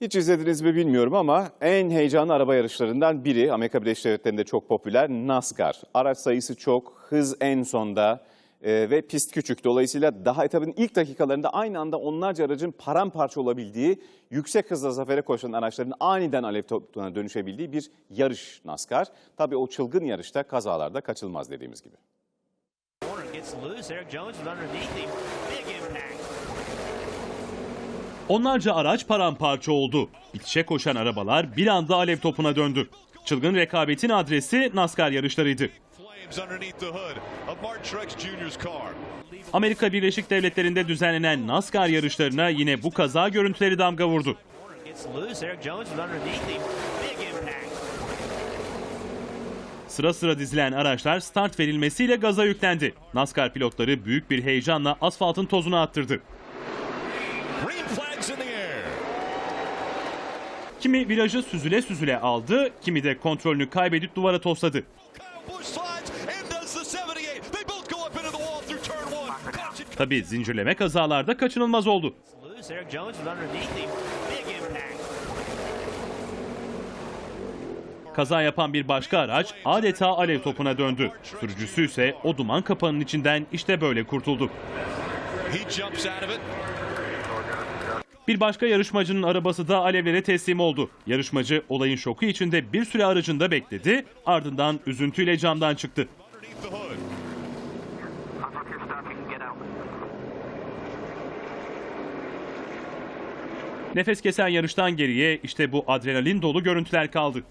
Hiç izlediniz mi bilmiyorum ama en heyecanlı araba yarışlarından biri Amerika Birleşik Devletleri'nde çok popüler NASCAR. Araç sayısı çok, hız en sonda e, ve pist küçük. Dolayısıyla daha etapın ilk dakikalarında aynı anda onlarca aracın paramparça olabildiği, yüksek hızla zafere koşan araçların aniden alev topuna dönüşebildiği bir yarış NASCAR. Tabii o çılgın yarışta kazalarda kaçılmaz dediğimiz gibi. Onlarca araç paramparça oldu. Bitişe koşan arabalar bir anda alev topuna döndü. Çılgın rekabetin adresi NASCAR yarışlarıydı. Amerika Birleşik Devletleri'nde düzenlenen NASCAR yarışlarına yine bu kaza görüntüleri damga vurdu. Sıra sıra dizilen araçlar start verilmesiyle gaza yüklendi. NASCAR pilotları büyük bir heyecanla asfaltın tozunu attırdı. Kimi virajı süzüle süzüle aldı, kimi de kontrolünü kaybedip duvara tosladı. Kyle Busch slides and does the 78. They both go up into the wall through turn one. Caution. Tabi zincirleme kazalarda kaçınılmaz oldu. Kaza yapan bir başka araç adeta alev topuna döndü. Sürücüsü ise o duman kapağının içinden işte böyle kurtuldu. Bir başka yarışmacının arabası da alevlere teslim oldu. Yarışmacı olayın şoku içinde bir süre aracında bekledi, ardından üzüntüyle camdan çıktı. Nefes kesen yarıştan geriye işte bu adrenalin dolu görüntüler kaldı.